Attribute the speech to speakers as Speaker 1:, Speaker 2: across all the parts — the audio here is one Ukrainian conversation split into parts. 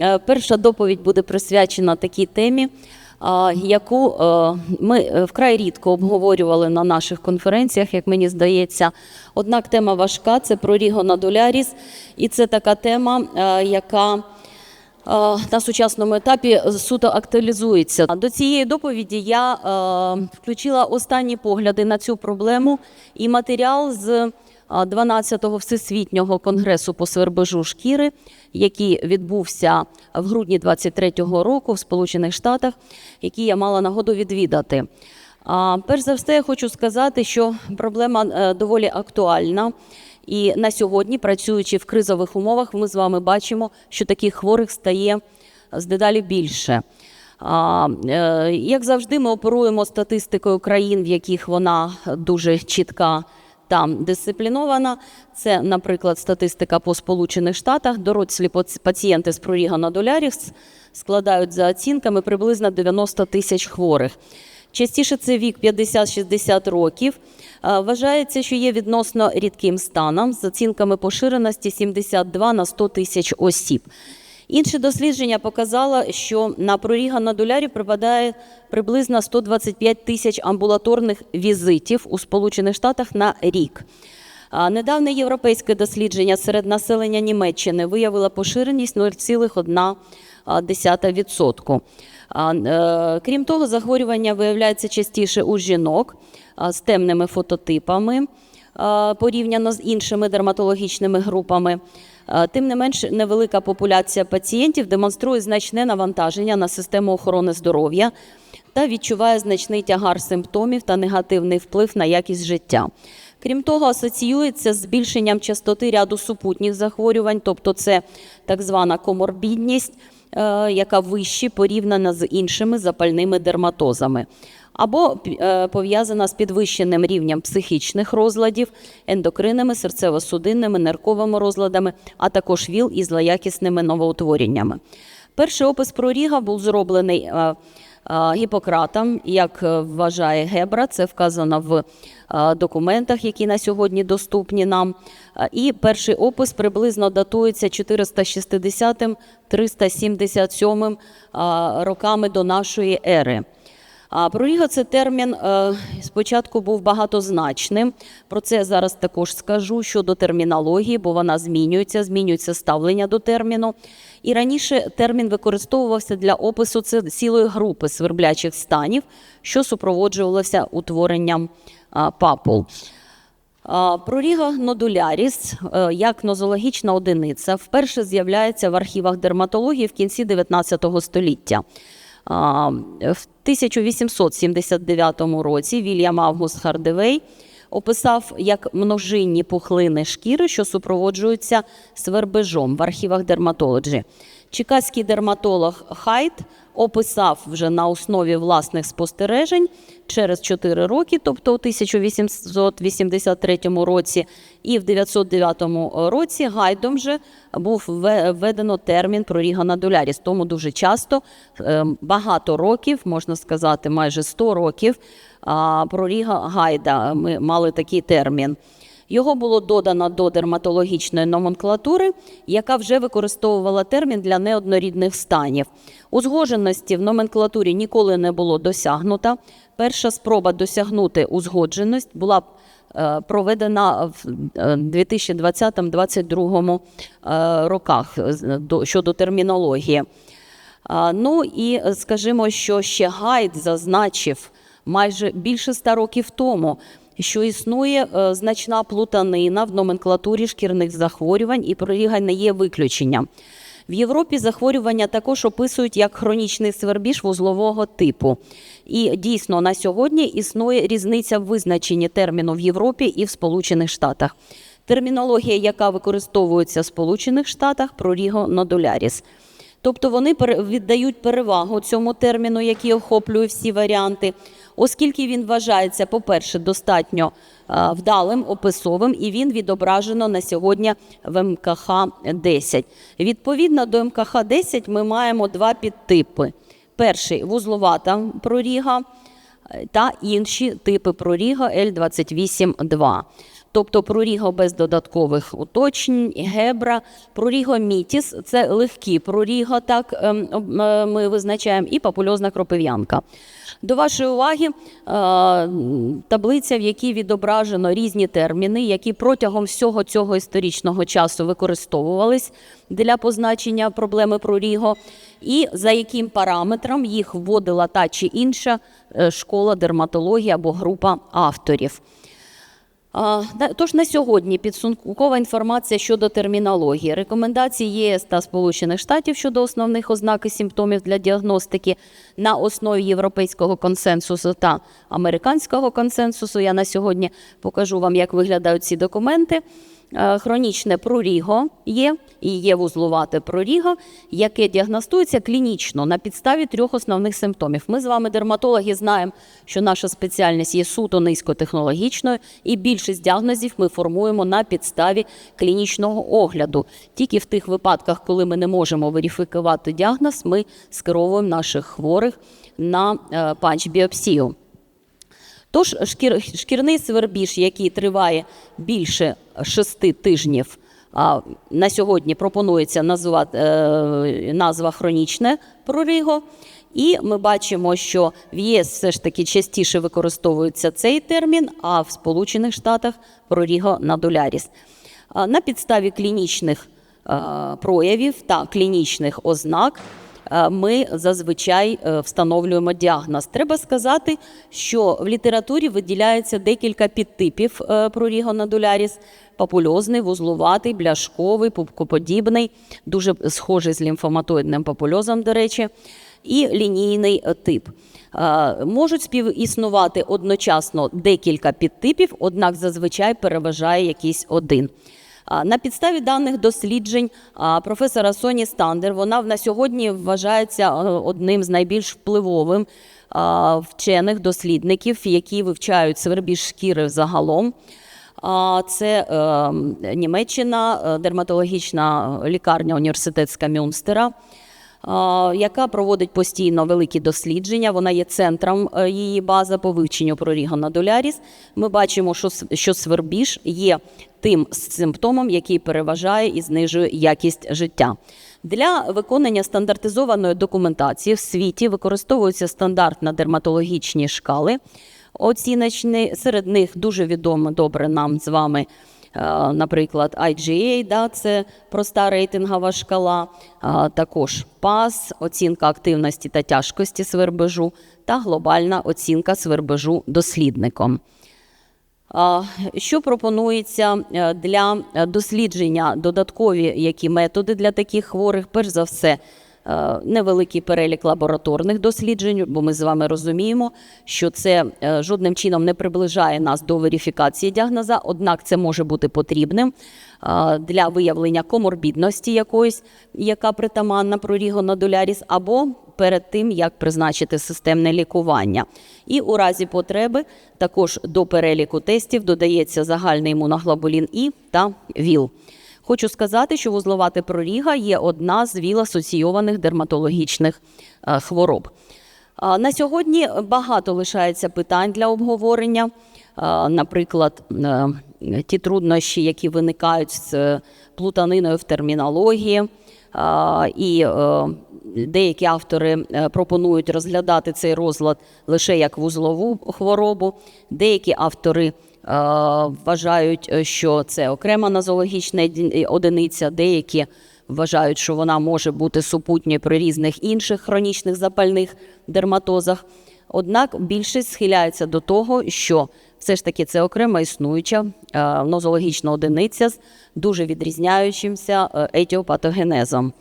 Speaker 1: Е, Перша доповідь буде присвячена такій темі, яку е, ми е, вкрай рідко обговорювали на наших конференціях, як мені здається. Однак тема важка це проріго на доляріс, і це така тема, е, яка е, на сучасному етапі суто актуалізується. До цієї доповіді я е, включила останні погляди на цю проблему і матеріал з 12-го всесвітнього конгресу по свербежу шкіри, який відбувся в грудні 23-го року в Сполучених Штатах, який я мала нагоду відвідати. Перш за все, я хочу сказати, що проблема е, доволі актуальна. І на сьогодні, працюючи в кризових умовах, ми з вами бачимо, що таких хворих стає з дедалі більше. Е, як завжди, ми оперуємо статистикою країн, в яких вона дуже чітка там дисциплінована. Це, наприклад, статистика по Сполучених Штатах. Дорослі паці- пацієнти з проріга на долярів складають за оцінками приблизно 90 тисяч хворих. Частіше це вік 50-60 років. Вважається, що є відносно рідким станом з оцінками поширеності 72 на 100 тисяч осіб. Інше дослідження показало, що на проріга на долярі припадає приблизно 125 тисяч амбулаторних візитів у Сполучених Штатах на рік. А Недавне європейське дослідження серед населення Німеччини виявило поширеність 0,1%. Е, Крім того, захворювання виявляється частіше у жінок з темними фототипами порівняно з іншими дерматологічними групами. А, Тим не менш, невелика популяція пацієнтів демонструє значне навантаження на систему охорони здоров'я та відчуває значний тягар симптомів та негативний вплив на якість життя. Крім того, асоціюється з збільшенням частоти ряду супутніх захворювань, тобто це так звана коморбідність, е, яка вищі порівняна з іншими запальними дерматозами, або е, пов'язана з підвищеним рівнем психічних розладів, ендокринними, серцево-судинними, нерковими розладами, а також ВІЛ із злоякісними новоутвореннями. Перший опис проріга був зроблений е, е, Гіппократом, як вважає Гебра, це вказано в документах, які на сьогодні доступні нам. І перший опис приблизно датується 460-377 е, роками до нашої ери. А проріга це термін е, спочатку був багатозначним. Про це зараз також скажу щодо термінології, бо вона змінюється, змінюється ставлення до терміну. І раніше термін використовувався для опису цілої групи сверблячих станів, що супроводжувалося утворенням папул. Проріга нодуляріс е, як нозологічна одиниця вперше з'являється в архівах дерматології в кінці 19 століття. В 1879 році Вільям Август Хардевей описав як множинні пухлини шкіри, що супроводжуються свербежом в архівах дерматології. Чикаський дерматолог Хайт описав вже на основі власних спостережень через 4 роки, тобто у 1883 році, і в 909 році Гайдом же був введено термін проріга на доляріс. Тому дуже часто, е, багато років, можна сказати, майже 100 років, проріга Гайда. Ми мали такий термін. Його було додано до дерматологічної номенклатури, яка вже використовувала термін для неоднорідних станів. Узгодженості в номенклатурі ніколи не було досягнуто. Перша спроба досягнути узгодженість була е, проведена в е, 2020-2022 е, роках щодо термінології. Ну і е, скажімо, що ще Гайд зазначив майже більше ста років тому, що існує е, значна плутанина в номенклатурі шкірних захворювань, і проріга не є виключенням. В Європі захворювання також описують як хронічний свербіж вузлового типу. І дійсно на сьогодні існує різниця в визначенні терміну в Європі і в Сполучених Штатах. Термінологія, яка використовується в Сполучених Штатах, проріго нодуляріс. Тобто вони віддають перевагу цьому терміну, який охоплює всі варіанти, оскільки він вважається, по-перше, достатньо е, вдалим, описовим, і він відображено на сьогодні в МКХ 10. Відповідно до МКХ 10 ми маємо два підтипи. Перший вузловата проріга е, та інші типи проріга L28-2. Тобто проріго без додаткових уточнень, гебра, прорігомітіс – це легкі проріго, так ем, е, ми визначаємо, і папульозна кропив'янка. До вашої уваги е, таблиця, в якій відображено різні терміни, які протягом всього цього історичного часу використовувались для позначення проблеми проріго, і за яким параметром їх вводила та чи інша е, школа дерматології або група авторів. Тож на сьогодні підсумкова інформація щодо термінології, рекомендації ЄС та Сполучених Штатів щодо основних ознак і симптомів для діагностики на основі європейського консенсусу та американського консенсусу. Я на сьогодні покажу вам, як виглядають ці документи. Е, Хронічне проріго є і є вузлувате проріго, яке діагностується клінічно на підставі трьох основних симптомів. Ми з вами, дерматологи, знаємо, що наша спеціальність є суто низькотехнологічною, і більшість діагнозів ми формуємо на підставі клінічного огляду. Тільки в тих випадках, коли ми не можемо верифікувати діагноз, ми скеровуємо наших хворих на е, панч-біопсію. Тож шкір, шкірний свербіж, який триває більше шести тижнів, а, на сьогодні пропонується назвати е, назва хронічне проріго. І ми бачимо, що в ЄС все ж таки частіше використовується цей термін, а в Сполучених Штатах проріго надуляріс. На підставі клінічних е, проявів та клінічних ознак ми зазвичай е, встановлюємо діагноз. Треба сказати, що в літературі виділяється декілька підтипів е, прорігонадуляріс. Папульозний, вузлуватий, бляшковий, пупкоподібний, дуже схожий з лімфоматоїдним папульозом, до речі, і лінійний е, тип. Е, Можуть співіснувати одночасно декілька підтипів, однак зазвичай переважає якийсь один. На підставі даних досліджень професора Соні Стандер, вона на сьогодні вважається е, одним з найбільш впливовим вчених дослідників, які вивчають свербіж шкіри загалом. Це е, Німеччина, е, дерматологічна лікарня університетська Мюнстера яка проводить постійно великі дослідження. Вона є центром е, її база по вивченню прорігонадуляріс. Ми бачимо, що, що свербіж є тим симптомом, який переважає і знижує якість життя. Для виконання стандартизованої документації в світі використовуються стандартно-дерматологічні шкали оціночні. Серед них дуже відомо добре нам з вами Наприклад, IGA, да, це проста рейтингова шкала, також PAS, оцінка активності та тяжкості свербежу, та глобальна оцінка свербежу дослідником. Що пропонується е, для е, дослідження додаткові які методи для таких хворих? Перш за все, е, невеликий перелік лабораторних досліджень, бо ми з вами розуміємо, що це е, жодним чином не приближає нас до верифікації діагноза, однак це може бути потрібним е, для виявлення коморбідності якоїсь, яка притаманна прорігонадуляріс, або перед тим, як призначити системне лікування. І у разі потреби також до переліку тестів додається загальний імуноглобулін І та ВІЛ. Хочу сказати, що вузловата проріга є одна з ВІЛ-асоційованих дерматологічних е, хвороб. На сьогодні багато лишається питань для обговорення. Наприклад, е, ті труднощі, які виникають з е, плутаниною в термінології. І е, деякі автори е, пропонують розглядати цей розлад лише як вузлову хворобу. Деякі автори е, вважають, е, що це окрема нозологічна еді- одиниця, деякі вважають, що вона може бути супутньою при різних інших хронічних запальних дерматозах. Однак більшість схиляється до того, що все ж таки це окрема існуюча е, нозологічна одиниця з дуже відрізняючимся е, етіопатогенезом.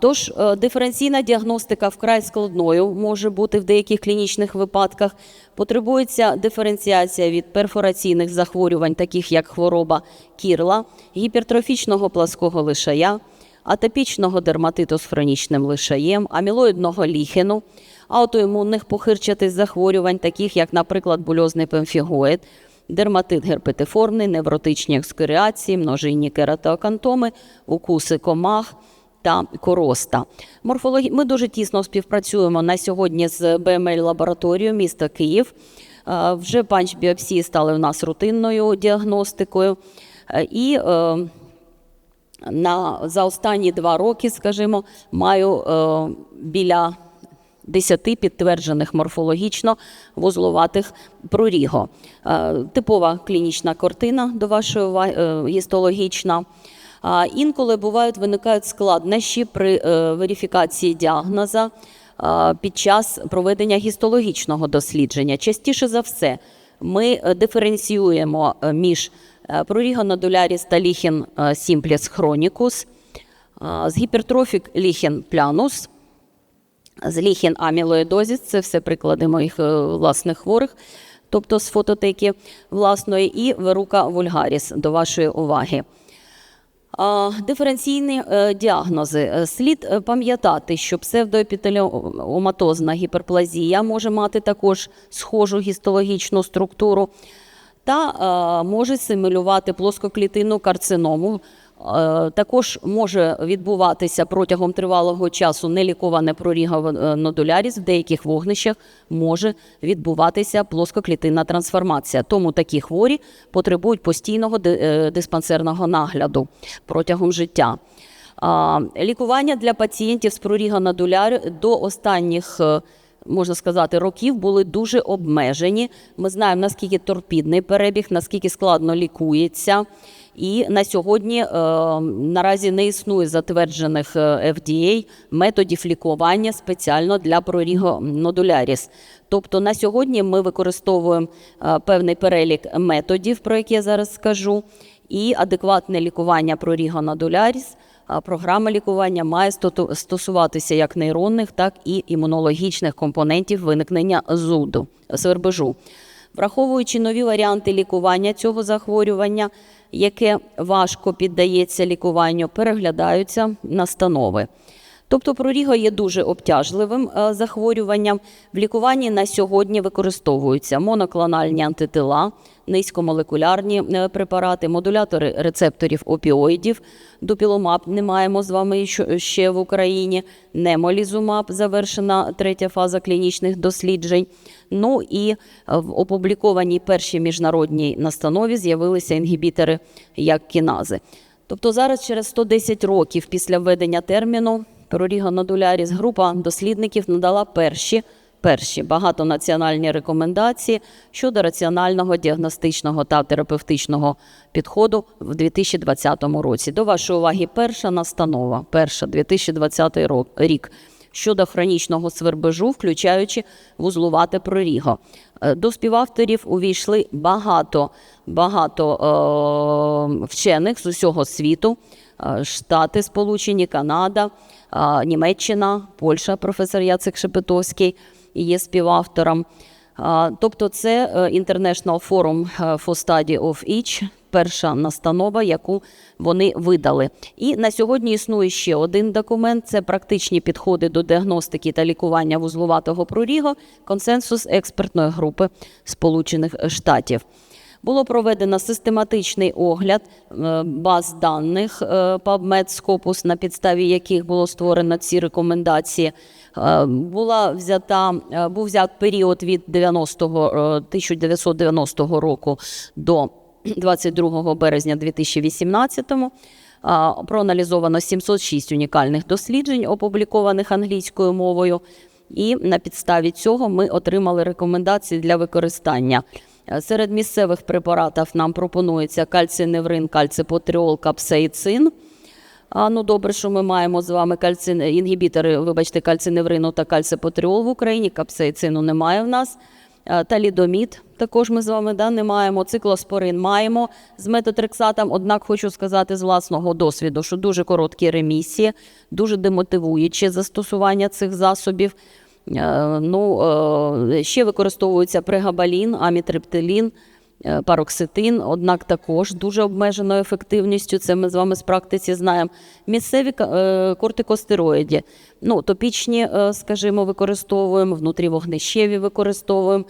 Speaker 1: Тож е, диференційна діагностика вкрай складною може бути в деяких клінічних випадках. Потребується диференціація від перфораційних захворювань, таких як хвороба кірла, гіпертрофічного плаского лишая, атопічного дерматиту з хронічним лишаєм, амілоїдного ліхену, аутоімунних похирчатих захворювань, таких як, наприклад, бульозний пемфігоїд, дерматит герпетиформний, невротичні екскоріації, множинні кератоакантоми, укуси комах та короста. Морфологі... Ми дуже тісно співпрацюємо на сьогодні з БМЛ лабораторією міста Київ. Е, Вже панч-біопсії стали в нас рутинною діагностикою. Е, І е, на, за останні два роки, скажімо, маю біля 10 підтверджених морфологічно вузловатих проріго. Типова клінічна картина до вашої уваги, е, гістологічна. А інколи бувають виникають складнощі при е, верифікації діагноза під час проведення гістологічного дослідження. Частіше за все, ми е, диференціюємо е, між прорігонодуляріс та ліхін сімпліс хронікус, з гіпертрофік ліхін плянус, з ліхін амілоїдозіс, це все приклади моїх власних хворих, тобто з фототеки власної, і верука вульгаріс до вашої уваги. Диференційні е, діагнози. Е, Слід е, пам'ятати, що псевдоепітеліоматозна гіперплазія може мати також схожу гістологічну структуру та може симулювати плоскоклітинну карциному. Е, Також може відбуватися протягом тривалого часу неліковане проріговонодуляріс. В деяких вогнищах може відбуватися плоскоклітинна трансформація. Тому такі хворі потребують постійного е, диспансерного нагляду протягом життя. Лікування для пацієнтів з прорігонодулярю до останніх е, можна сказати, років були дуже обмежені. Ми знаємо, наскільки торпідний перебіг, наскільки складно лікується. І на сьогодні е, наразі не існує затверджених е, FDA методів лікування спеціально для прорігонодуляріс. Тобто на сьогодні ми використовуємо е, певний перелік методів, про які я зараз скажу, і адекватне лікування прорігонодуляріс – Програма лікування має стосуватися як нейронних, так і імунологічних компонентів виникнення зуду, свербежу. Враховуючи нові варіанти лікування цього захворювання, яке важко піддається лікуванню, переглядаються настанови. Тобто проріго є дуже обтяжливим е, захворюванням. В лікуванні на сьогодні використовуються моноклональні антитила, низькомолекулярні е, препарати, модулятори рецепторів опіоїдів. Допіломаб не маємо з вами ще в Україні. Немолізумаб завершена третя фаза клінічних досліджень. Ну і е, в опублікованій першій міжнародній настанові з'явилися інгібітори як кінази. Тобто зараз, через 110 років після введення терміну прорігонодуляріс, група дослідників надала перші, перші багатонаціональні рекомендації щодо раціонального діагностичного та терапевтичного підходу в 2020 році. До вашої уваги, перша настанова, перша 2020 рок- рік щодо хронічного свербежу, включаючи вузлувате проріго. Е, До співавторів увійшли багато, багато е, вчених з усього світу. Е, Штати Сполучені, Канада, е, Німеччина, Польща, професор Яцек Шепетовський є співавтором. Тобто це е, International Forum е, for Study of Each, перша настанова, яку вони видали. І на сьогодні існує ще один документ: це практичні підходи до діагностики та лікування вузлуватого прорігу, консенсус експертної групи Сполучених Штатів. Було проведено систематичний огляд е, баз даних е, PubMed Scopus, на підставі яких було створено ці рекомендації. Е, Була взята, був взят період від 90-го, е, 1990 року до 22 березня 2018 А, Проаналізовано 706 унікальних досліджень, опублікованих англійською мовою. І на підставі цього ми отримали рекомендації для використання. Серед місцевих препаратів нам пропонується кальциневрин, кальципотріол, капсаїцин. А, ну добре, що ми маємо з вами кальцин... інгібітори, вибачте, кальциневрину та кальципотріол в Україні. Капсаїцину немає в нас. Талідомід також ми з вами да, не маємо. Циклоспорин маємо з метотрексатом. Однак хочу сказати з власного досвіду, що дуже короткі ремісії, дуже демотивуюче застосування цих засобів. Е, Ну, е, ще використовується прегабалін, амітриптилін, е, пароксетин, однак також дуже обмеженою ефективністю. Це ми з вами з практиці знаємо. Місцеві кортикостероїді, ну, топічні, скажімо, використовуємо, внутрівогнищеві використовуємо.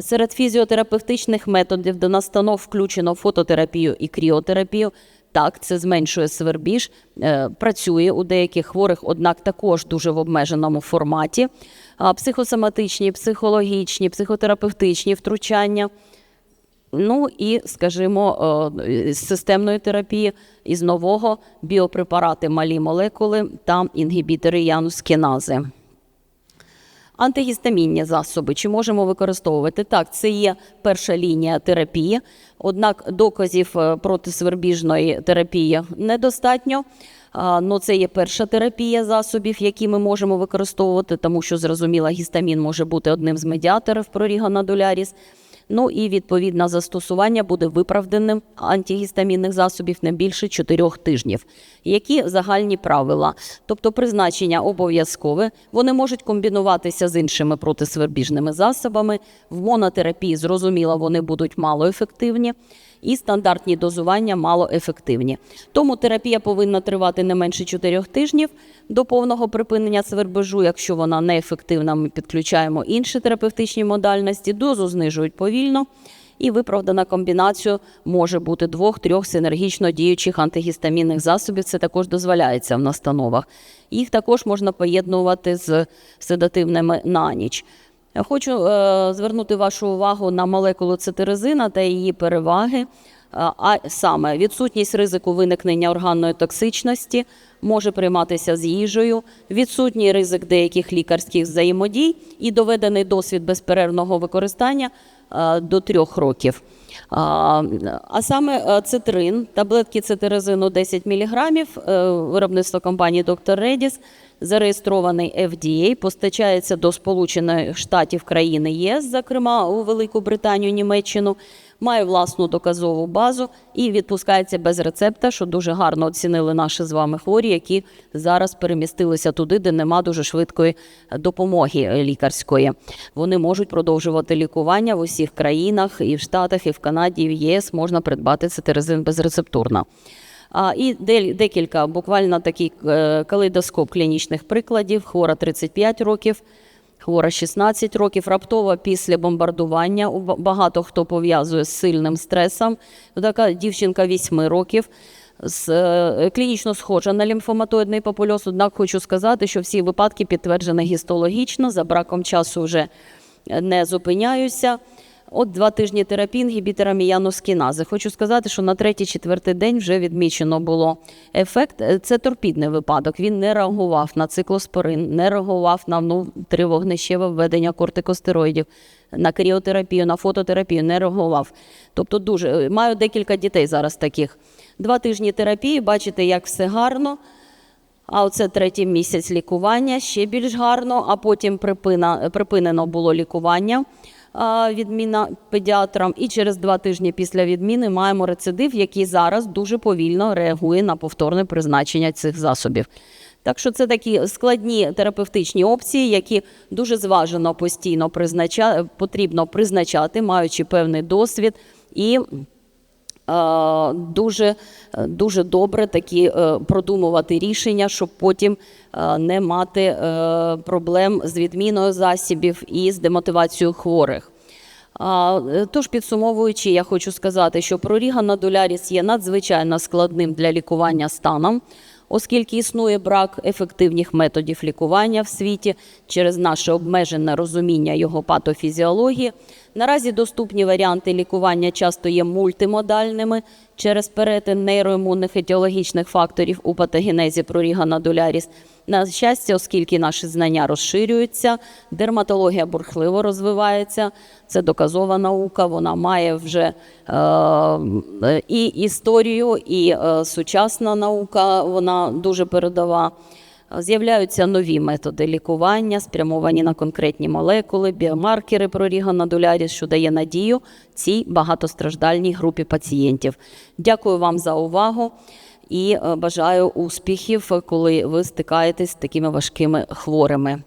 Speaker 1: Серед фізіотерапевтичних методів до настанов включено фототерапію і кріотерапію. Так, це зменшує свербіж, е, працює у деяких хворих, однак також дуже в обмеженому форматі. Психосоматичні, психологічні, психотерапевтичні втручання. Ну і, скажімо, е, з системної терапії із нового біопрепарати малі молекули та інгібітори янускінази. Антигістамінні засоби чи можемо використовувати? Так, це є перша лінія терапії, однак доказів е, протисвербіжної терапії недостатньо. Ну, це є перша терапія засобів, які ми можемо використовувати, тому що зрозуміло, гістамін може бути одним з медіаторів проріганодоляріс. Ну і відповідне застосування буде виправданим антигістамінних засобів не більше 4 тижнів. Які загальні правила? Тобто призначення обов'язкове, вони можуть комбінуватися з іншими протисвербіжними засобами. В монотерапії, зрозуміло, вони будуть малоефективні. І стандартні дозування малоефективні. Тому терапія повинна тривати не менше 4 тижнів до повного припинення свербежу. Якщо вона неефективна, ми підключаємо інші терапевтичні модальності, дозу знижують повільно. І виправдана комбінація може бути двох-трьох синергічно діючих антигістамінних засобів. Це також дозволяється в настановах. Їх також можна поєднувати з седативними на ніч. Хочу е, звернути вашу увагу на молекулу цитиризина та її переваги, Е, а саме відсутність ризику виникнення органної токсичності може прийматися з їжею, відсутній ризик деяких лікарських взаємодій і доведений досвід безперервного використання е, до трьох років. А, саме е, цитрин, таблетки цитиризину 10 мг, виробництво компанії Dr. Redis, зареєстрований FDA, постачається до Сполучених Штатів країни ЄС, зокрема у Велику Британію, Німеччину, має власну доказову базу і відпускається без рецепта, що дуже гарно оцінили наші з вами хворі, які зараз перемістилися туди, де нема дуже швидкої допомоги лікарської. Вони можуть продовжувати лікування в усіх країнах, і в Штатах, і в Канаді, і в ЄС можна придбати цитиризин безрецептурно. І декілька буквально такий е, калейдоскоп клінічних прикладів. Хвора 35 років, хвора 16 років, раптово після бомбардування. Багато хто пов'язує з сильним стресом. Така дівчинка 8 років. З, е, клінічно схожа на лімфоматоїдний папульоз, однак хочу сказати, що всі випадки підтверджені гістологічно, за браком часу вже не зупиняюся. От два тижні терапії інгібіторами янускінази. Хочу сказати, що на третій-четвертий день вже відмічено було ефект. Е, Це торпідний випадок. Він не реагував на циклоспорин, не реагував на внутрівогнищеве введення кортикостероїдів, на кріотерапію, на фототерапію, не реагував. Тобто дуже маю декілька дітей зараз таких. Два тижні терапії, бачите, як все гарно. А оце третій місяць лікування, ще більш гарно, а потім припина, припинено було лікування, відміна педіатрам. І через два тижні після відміни маємо рецидив, який зараз дуже повільно реагує на повторне призначення цих засобів. Так що це такі складні терапевтичні опції, які дуже зважено постійно признача... потрібно призначати, маючи певний досвід і дуже, е, дуже добре такі е, продумувати рішення, щоб потім е, не мати е, проблем з відміною засобів і з демотивацією хворих. Е, Тож, підсумовуючи, я хочу сказати, що проріга надоляріс є надзвичайно складним для лікування станом, оскільки існує брак ефективних методів лікування в світі через наше обмежене розуміння його патофізіології. Наразі доступні варіанти лікування часто є мультимодальними через перетин нейроімунних етіологічних факторів у патогенезі проріга надоляріс. На щастя, оскільки наші знання розширюються, дерматологія бурхливо розвивається. Це доказова наука. Вона має вже е, і історію, і е, сучасна наука. Вона дуже передова. З'являються нові методи лікування, спрямовані на конкретні молекули, біомаркери проріга надоляріс, що дає надію цій багатостраждальній групі пацієнтів. Дякую вам за увагу і е, бажаю успіхів, коли ви стикаєтесь з такими важкими хворими.